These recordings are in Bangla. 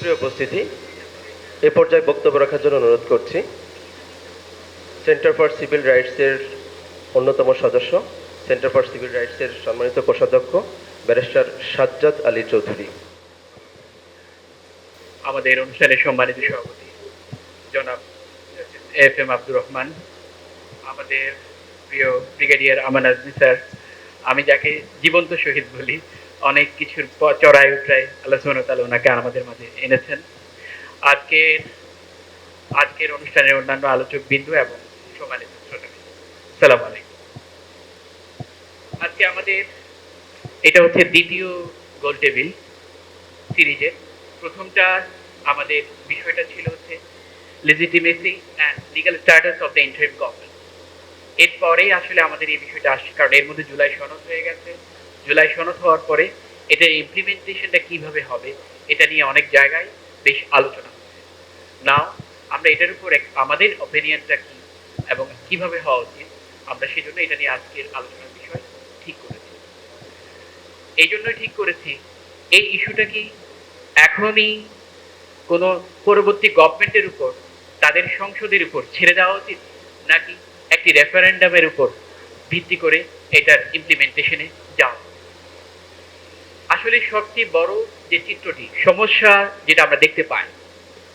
সুপ্রিয় উপস্থিতি, এ পর্যায়ে বক্তব্য রাখার জন্য অনুরোধ করছি। সেন্টার ফর সিভিল রাইটসের অন্যতম সদস্য সেন্টার ফর সিভিল রাইটসের সম্মানিত কোষাধ্যক্ষ, ব্যারিস্টার সাজ্জাদ আলী চৌধুরী। আমাদের অনুষ্ঠানের সম্মানিত সভাপতি, জনাব এফ এম আব্দুর রহমান, আমাদের প্রিয় ব্রিগেডিয়ার আমান আজমি স্যার, আমি যাকে জীবন্ত শহীদ বলি অনেক কিছুর চড়াই উতরাই আল্লাহ সুবহানাহু ওনাকে আমাদের মাঝে এনেছেন। আজকের আজকের অনুষ্ঠানের অন্যান্য আলোচক বিন্দু এবং সম্মানিত সালাম আলাইকুম। আজকে আমাদের, এটা হচ্ছে দ্বিতীয় গোল টেবিল সিরিজের। প্রথমটা আমাদের বিষয়টা ছিল হচ্ছে legitimacy and legal status of the interim government এরপরেই আসলে আমাদের এই বিষয়টা আসছে, কারণ এর মধ্যে জুলাই সনদ হয়ে গেছে। জুলাই সনদ হওয়ার পরে এটা ইমপ্লিমেন্টেশনটা কীভাবে হবে, এটা নিয়ে অনেক জায়গায় বেশ আলোচনা হচ্ছে নাও আমরা এটার উপর এক- আমাদের অপিনিয়নটা কি এবং কীভাবে হওয়া উচিত, আমরা সেই জন্য এটা নিয়ে আজকের আলোচনার বিষয় ঠিক করেছি এই জন্যই ঠিক করেছি, এই ইস্যুটা কি এখনই কোনো পরবর্তী গভর্নমেন্টের উপর, তাদের সংসদের উপর ছেড়ে দেওয়া উচিত, নাকি একটি রেফারেন্ডামের উপর ভিত্তি করে এটার ইমপ্লিমেন্টেশনে যাওয়া? আসলে সবচেয়ে বড় যে চিত্রটি, সমস্যা যেটা আমরা দেখতে পাই,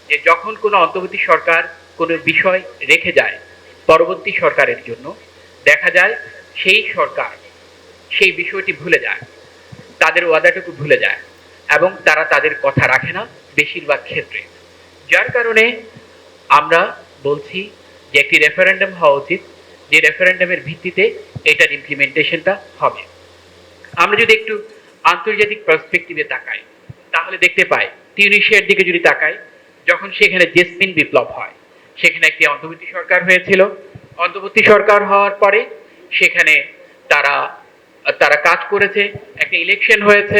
যে যখন কোনো অন্তর্বর্তী সরকার কোনো বিষয় রেখে যায় পরবর্তী সরকারের জন্য, দেখা যায় সেই সরকার সেই বিষয়টি ভুলে যায়, তাদের ওয়াদাটুকু ভুলে যায় এবং তারা তাদের কথা রাখে না বেশিরভাগ ক্ষেত্রে। যার কারণে আমরা বলছি যে একটি রেফারেন্ডাম হওয়া উচিত, যে রেফারেন্ডামের ভিত্তিতে এটার ইমপ্লিমেন্টেশনটা হবে। আমরা যদি একটু আন্তর্জাতিক পার্সপেক্টিভে তাকাই তাহলে দেখতে পাই তিউনিশিয়ার দিকে যদি তাকাই যখন সেখানে জেসমিন বিপ্লব হয়, সেখানে একটি অন্তর্বর্তী সরকার হয়েছিল। অন্তর্বর্তী সরকার হওয়ার পরে সেখানে তারা তারা কাজ করেছে, একটা ইলেকশন হয়েছে।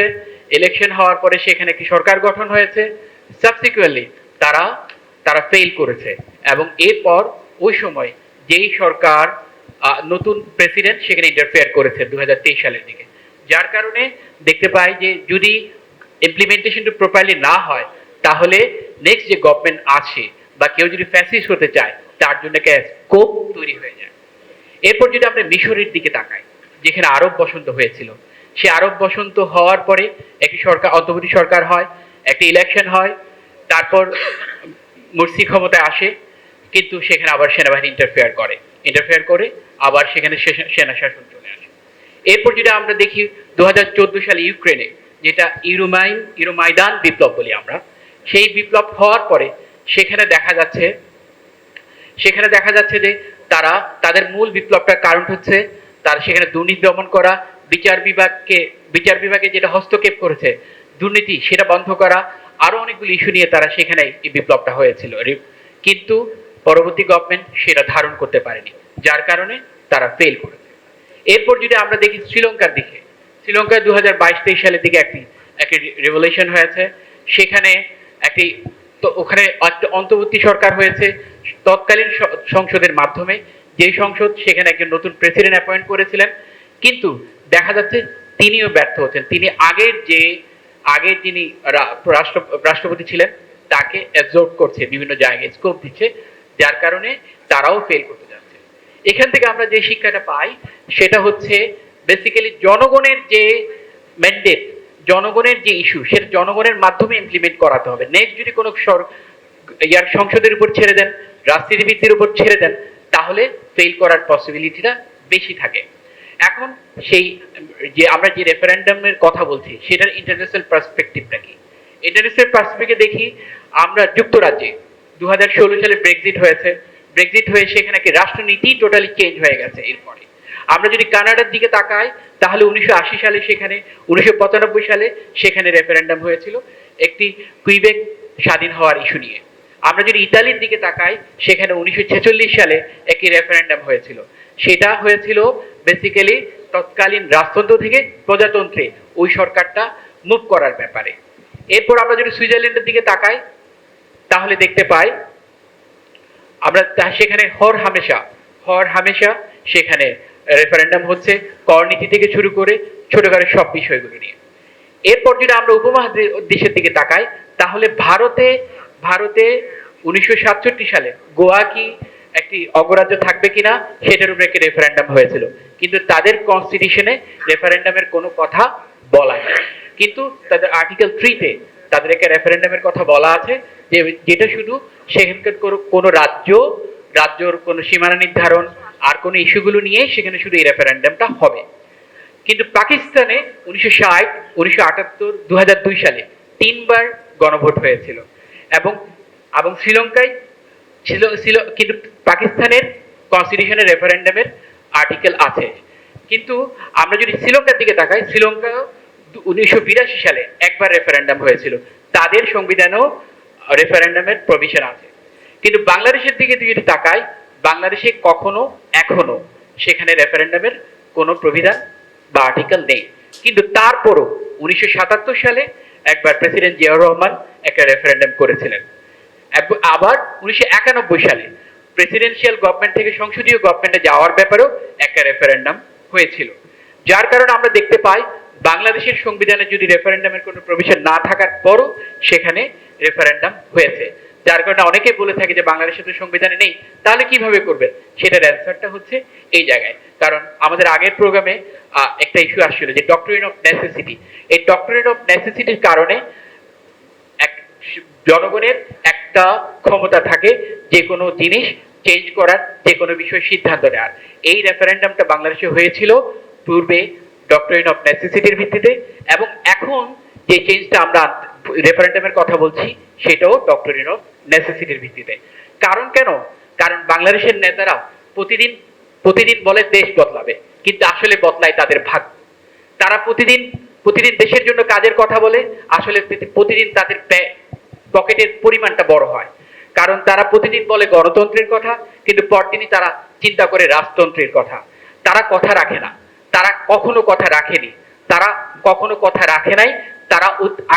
ইলেকশন হওয়ার পরে সেখানে একটি সরকার গঠন হয়েছে। সাবসিকুয়েন্টলি তারা তারা ফেল করেছে এবং এরপর ওই সময় যেই সরকার নতুন প্রেসিডেন্ট সেখানে ইন্টারফেয়ার করেছে দু হাজার তেইশ সালের দিকে। যার কারণে দেখতে পাই যে যদি ইমপ্লিমেন্টেশনটা প্রপারলি না হয়, তাহলে নেক্সট যে গভর্নমেন্ট আছে বা কেউ যদি ফ্যাসিস্ট হতে চায়, তার জন্য একটা স্কোপ তৈরি হয়ে যায়। এরপর যদি আমরা মিশরের দিকে তাকাই, যেখানে আরব বসন্ত হয়েছিল, সে আরব বসন্ত হওয়ার পরে একটি সরকার, অন্তর্বর্তী সরকার হয়, একটি ইলেকশন হয়, তারপর মুরসি ক্ষমতায় আসে, কিন্তু সেখানে আবার সেনাবাহিনী ইন্টারফেয়ার করে। ইন্টারফেয়ার করে, আবার সেখানে সেনা শাসন চলে আসে। এরপর যদি আমরা দেখি দু হাজার চোদ্দ সালে ইউক্রেনে, যেটা ইউরোমাইন, ইউরোমাইদান বিপ্লব বলি আমরা, সেই বিপ্লব হওয়ার পরে সেখানে দেখা যাচ্ছে, সেখানে দেখা যাচ্ছে যে তারা, তাদের মূল বিপ্লবটার কারণ হচ্ছে তারা সেখানে দুর্নীতি দমন করা, বিচার বিভাগকে, বিচার বিভাগে যেটা হস্তক্ষেপ করেছে, দুর্নীতি সেটা বন্ধ করা, আরও অনেকগুলো ইস্যু নিয়ে তারা সেখানে এই বিপ্লবটা হয়েছিল। কিন্তু পরবর্তী গভর্নমেন্ট সেটা ধারণ করতে পারেনি, যার কারণে তারা ফেল করেছে। এরপর যদি আমরা দেখি শ্রীলঙ্কার দিকে, শ্রীলঙ্কায় দু হাজার বাইশ তেইশ সালের দিকে একটি একটি রেভলিউশন হয়েছে। সেখানে একটি ওখানে একটা অন্তর্বর্তী সরকার হয়েছে তৎকালীন সংসদের মাধ্যমে। যে সংসদ সেখানে একজন নতুন প্রেসিডেন্ট অ্যাপয়েন্ট করেছিলেন। কিন্তু দেখা যাচ্ছে তিনিও ব্যর্থ হচ্ছেন। তিনি আগের যে, আগের যিনি রাষ্ট্র, রাষ্ট্রপতি ছিলেন, তাকে অ্যাবজর্ব করছে, বিভিন্ন জায়গায় স্কোপ দিচ্ছে। যার কারণে তারাও ফেল করতে যাচ্ছে এখান থেকে আমরা যে শিক্ষাটা পাই, সেটা হচ্ছে বেসিক্যালি জনগণের যে ম্যান্ডেট জনগণের যে ইস্যু সেটা জনগণের মাধ্যমে ইমপ্লিমেন্ট করাতে হবে। নেক্সট যদি কোনো ইয়ার সংসদের উপর ছেড়ে দেন রাজনীতিবিদদের উপর ছেড়ে দেন, তাহলে ফেল করার পসিবিলিটিটা বেশি থাকে। এখন সেই, যে আমরা যে রেফারেন্ডামের কথা বলছি, সেটার ইন্টারন্যাশনাল পার্সপেক্টিভটা কি? ইন্টারন্যাশনাল পার্সপেক্টিভে দেখি, আমরা যুক্তরাজ্যে দু সালে ব্রেক্সিট হয়েছে ব্রেক্সিট হয়ে সেখানে কি রাষ্ট্রনীতি টোটালি চেঞ্জ হয়ে গেছে এরপরে। আমরা যদি কানাডার দিকে তাকাই, তাহলে উনিশশো আশি সালে সেখানে, উনিশশো পঁচানব্বই সালে সেখানে রেফারেন্ডাম হয়েছিল, একটি কুইবেক স্বাধীন হওয়ার ইস্যু নিয়ে। আমরা যদি ইতালির দিকে তাকাই, সেখানে উনিশশো ছেচল্লিশ সালে একটি রেফারেন্ডাম হয়েছিল। সেটা হয়েছিল বেসিক্যালি তৎকালীন রাজতন্ত্র থেকে প্রজাতন্ত্রে ওই সরকারটা মুভ করার ব্যাপারে। এরপর আমরা যদি সুইজারল্যান্ডের দিকে তাকাই, তাহলে দেখতে পাই আমরা তা সেখানে হর হামেশা হর হামেশা সেখানে রেফারেন্ডাম হচ্ছে করনীতি থেকে শুরু করে ছোটখাটো সব বিষয়গুলো নিয়ে। এরপর যদি আমরা উপমহাদেশের দিকে তাকাই, তাহলে ভারতে ভারতে উনিশশো সাতষট্টি সালে গোয়া কি একটি অগরাজ্য থাকবে কিনা, সেটার উপরে একটি রেফারেন্ডাম হয়েছিল। কিন্তু তাদের কনস্টিটিউশনে রেফারেন্ডামের কোনো কথা বলা নেই কিন্তু তাদের আর্টিকেল থ্রিতে তাদের একটা রেফারেন্ডামের কথা বলা আছে যে যেটা শুধু সেখানকার কোনো- রাজ্য, রাজ্যর কোনো সীমানা নির্ধারণ আর কোনো ইস্যুগুলো নিয়ে সেখানে শুধু এই রেফারেন্ডামটা হবে। কিন্তু পাকিস্তানে উনিশশো ষাট, উনিশশো আটাত্তর দু দুই সালে তিনবার গণভোট হয়েছিল। এবং এবং শ্রীলঙ্কায় ছিল ছিল কিন্তু পাকিস্তানের কনস্টিটিউশনের রেফারেন্ডামের আর্টিকেল আছে। কিন্তু আমরা যদি শ্রীলঙ্কার দিকে তাকাই শ্রীলঙ্কা উনিশশো বিরাশি সালে একবার রেফারেন্ডাম হয়েছিল। তাদের সংবিধানেও রেফারেন্ডামের প্রভিশন আছে। কিন্তু বাংলাদেশের দিকে যদি তাকাই, বাংলাদেশে কখনো, এখনও সেখানে রেফারেন্ডামের কোনো প্রবিধান বা আর্টিকেল নেই। কিন্তু তারপরও উনিশশো সাতাত্তর সালে একবার প্রেসিডেন্ট জিয়াউর রহমান একটা রেফারেন্ডাম করেছিলেন। আবার উনিশশো একানব্বই সালে প্রেসিডেন্সিয়াল গভর্নমেন্ট থেকে সংসদীয় গভর্নমেন্টে যাওয়ার ব্যাপারেও একটা রেফারেন্ডাম হয়েছিল। যার কারণে আমরা দেখতে পাই, বাংলাদেশের সংবিধানে যদি রেফারেন্ডামের কোনো প্রভিশন না থাকার পরও সেখানে রেফারেন্ডাম হয়েছে। যার কারণে অনেকে বলে থাকে যে বাংলাদেশের তো সংবিধানে নেই, তাহলে কীভাবে করবেন? সেটার অ্যান্সারটা হচ্ছে এই জায়গায়। কারণ আমাদের আগের প্রোগ্রামে একটা ইস্যু আসছিল যে ডক্টরিন অফ নেসেসিটি এই ডক্টরিন অফ নেসেসিটির কারণে এক জনগণের একটা ক্ষমতা থাকে যে কোনো জিনিস চেঞ্জ করার, যে কোনো বিষয় সিদ্ধান্ত নেওয়ার। এই রেফারেন্ডামটা বাংলাদেশে হয়েছিল পূর্বে ডক্টরিন অফ নেসেসিটির ভিত্তিতে এবং এখন যে চেঞ্জটা আমরা রেফারেন্ডামের কথা বলছি, সেটাও ডক্টরিন অফ নেসেসিটির ভিত্তিতে। কারণ কেন? কারণ বাংলাদেশের নেতারা প্রতিদিন প্রতিদিন বলে দেশ বদলাবে, কিন্তু আসলে বদলায় তাদের ভাগ তারা প্রতিদিন প্রতিদিন দেশের জন্য কাজের কথা বলে, আসলে প্রতিদিন তাদের পকেটের পরিমাণটা বড় হয়। কারণ তারা প্রতিদিন বলে গণতন্ত্রের কথা, কিন্তু পরদিনই তারা চিন্তা করে রাজতন্ত্রের কথা। তারা কথা রাখে না। তারা কখনো কথা রাখেনি। তারা কখনো কথা রাখে নাই তারা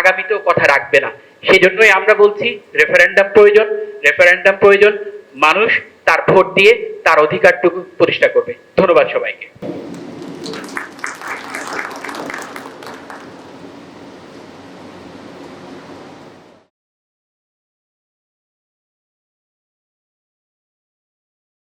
আগামীতেও কথা রাখবে না। সেই জন্যই আমরা বলছি রেফারেন্ডাম প্রয়োজন রেফারেন্ডাম প্রয়োজন। মানুষ তার ভোট দিয়ে তার অধিকারটুকু প্রতিষ্ঠা করবে। ধন্যবাদ সবাইকে।